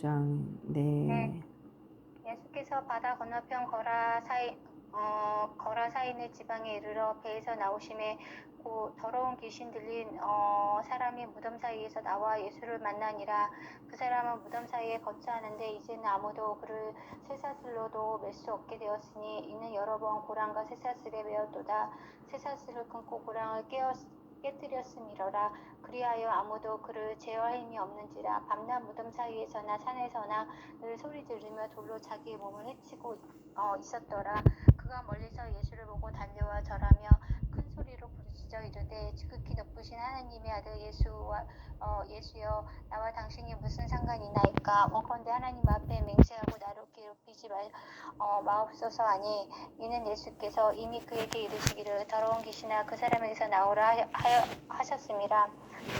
장, 네. 네. 예수께서 바다 건너편 거라 사이 어, 거라 사이는 지방에 이르러 배에서 나오심에 고 더러운 귀신 들린 어, 사람이 무덤 사이에서 나와 예수를 만나니라 그 사람은 무덤 사이에 거처하는데 이제는 아무도 그를 쇠사슬로도 맬 수 없게 되었으니 이는 여러 번 고랑과 쇠사슬에 매었도다 쇠사슬을 끊고 고랑을 깨어 깨뜨렸음이러라 그리하여 아무도 그를 제어할 힘이 없는지라 밤낮 무덤 사이에서나 산에서나 늘 소리 지르며 돌로 자기의 몸을 해치고 어, 있었더라. 그가 멀리서 예수를 보고 달려와 절하며 큰 소리로 부르짖어 이르되 지극히 높으신 하나님의 아들 예수와 어, 예수여 나와 당신이 무슨 상관이 나이까? 원컨대 하나님 앞에 맹세하고 나를 괴롭히지 말 어, 마옵소서 하니 이는 예수께서 이미 그에게 이르시기를 더러운 귀신아 그 사람에게서 나오라 하여, 하셨음이라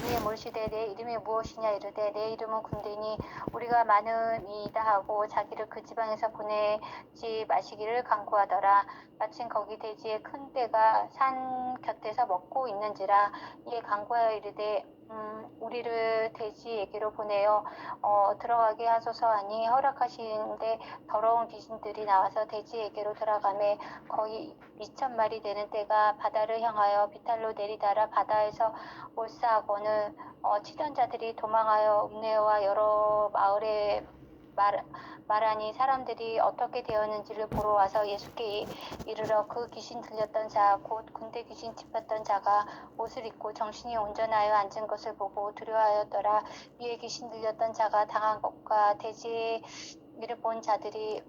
이에 몰시되 내 이름이 무엇이냐 이르되 내 이름은 군대니 우리가 많으이다 하고 자기를 그 지방에서 보내지 마시기를 강구하더라. 마침 거기 대지에 큰 떼가 산 곁에서 먹고 있는지라 이에 강구하여 이르되 음, 우리를 돼지에게로 보내어 어, 들어가게 하소서 하니 허락하시는데 더러운 귀신들이 나와서 돼지에게로 들어가매 거의 2천 마리 되는 떼가 바다를 향하여 비탈로 내리다라 바다에서 올사하고는 어, 치던 자들이 도망하여 읍내와 여러 마을에 말, 말하니 사람들이 어떻게 되었는지를 보러 와서 예수께 이르러 그 귀신 들렸던 자 곧 군대 귀신 짚었던 자가 옷을 입고 정신이 온전하여 앉은 것을 보고 두려워하였더라. 이에 귀신 들렸던 자가 당한 것과 돼지의 일을 본 자들이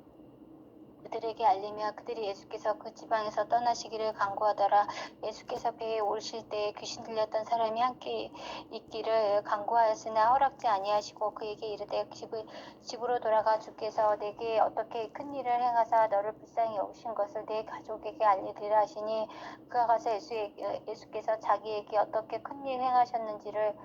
그들에게 알리며 그들이 예수께서 그 지방에서 떠나시기를 간구하더라 예수께서 배에 오르실 때 귀신 들렸던 사람이 함께 있기를 간구하였으나 허락지 아니하시고 그에게 이르되 집을, 집으로 돌아가 주께서 내게 어떻게 큰 일을 행하사 너를 불쌍히 여기신 것을 내 가족에게 알리리라 하시니 그가 가서 예수에게, 예수께서 자기에게 어떻게 큰 일 행하셨는지를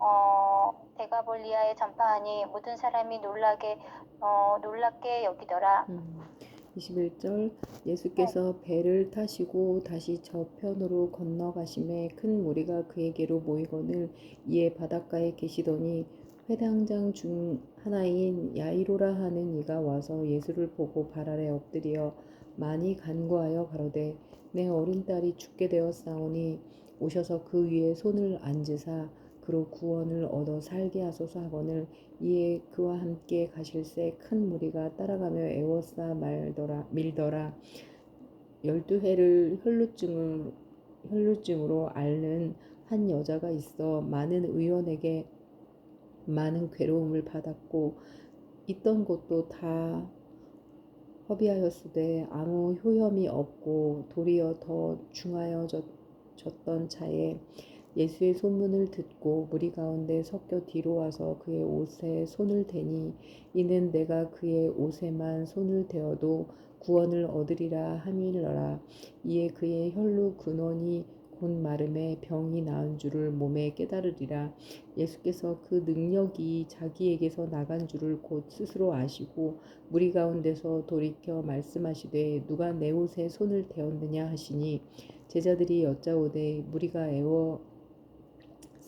어, 데가볼리아에 전파하니 모든 사람이 놀라게 어, 놀랍게 여기더라. 음, 21절 예수께서 배를 타시고 다시 저편으로 건너가심에 큰 무리가 그에게로 모이거늘 이에 바닷가에 계시더니 회당장 중 하나인 야이로라 하는 이가 와서 예수를 보고 발 아래 엎드려 많이 간구하여 가로되 내 어린 딸이 죽게 되었사오니 오셔서 그 위에 손을 얹으사 그로 구원을 얻어 살게 하소서 하거늘 이에 그와 함께 가실새 큰 무리가 따라가며 애워싸 말더라 밀더라. 열두 해를 혈루증을 혈루증으로 앓는 한 여자가 있어 많은 의원에게 많은 괴로움을 받았고 있던 곳도 다 허비하였으되 아무 효염이 없고 도리어 더 중하여졌던 차에 예수의 소문을 듣고 무리 가운데 섞여 뒤로 와서 그의 옷에 손을 대니 이는 내가 그의 옷에만 손을 대어도 구원을 얻으리라 함이러라. 이에 그의 혈루 근원이 곧 마름에 병이 나은 줄을 몸에 깨달으리라. 예수께서 그 능력이 자기에게서 나간 줄을 곧 스스로 아시고 무리 가운데서 돌이켜 말씀하시되 누가 내 옷에 손을 대었느냐 하시니 제자들이 여짜오되 무리가 애워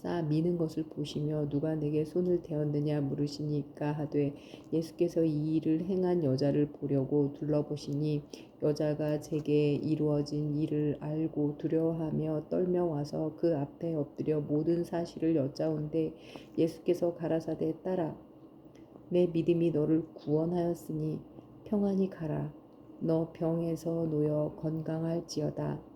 쌓아 미는 것을 보시며 누가 내게 손을 대었느냐 물으시니까 하되 예수께서 이 일을 행한 여자를 보려고 둘러보시니 여자가 제게 이루어진 일을 알고 두려워하며 떨며 와서 그 앞에 엎드려 모든 사실을 여짜온데 예수께서 가라사대 딸아 내 믿음이 너를 구원하였으니 평안히 가라. 너 병에서 놓여 건강할지어다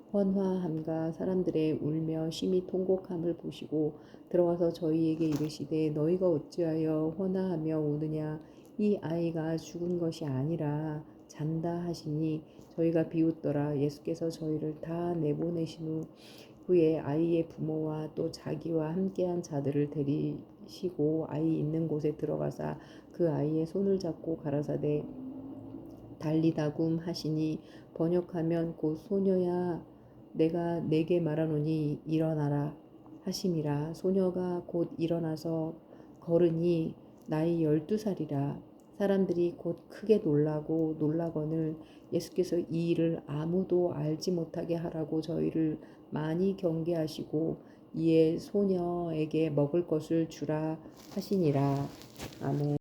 헌화함과 사람들의 울며 심히 통곡함을 보시고 들어가서 저희에게 이르시되 너희가 어찌하여 헌화하며 우느냐? 이 아이가 죽은 것이 아니라 잔다 하시니 저희가 비웃더라. 예수께서 저희를 다 내보내신 후 후에 아이의 부모와 또 자기와 함께한 자들을 데리시고 아이 있는 곳에 들어가사 그 아이의 손을 잡고 가라사대 달리다굼 하시니 번역하면 곧 소녀야 내가 내게 말하노니 일어나라 하심이라. 소녀가 곧 일어나서 걸으니 나이 열두 살이라. 사람들이 곧 크게 놀라고 놀라거늘 예수께서 이 일을 아무도 알지 못하게 하라고 저희를 많이 경계하시고 이에 소녀에게 먹을 것을 주라 하시니라. 아멘.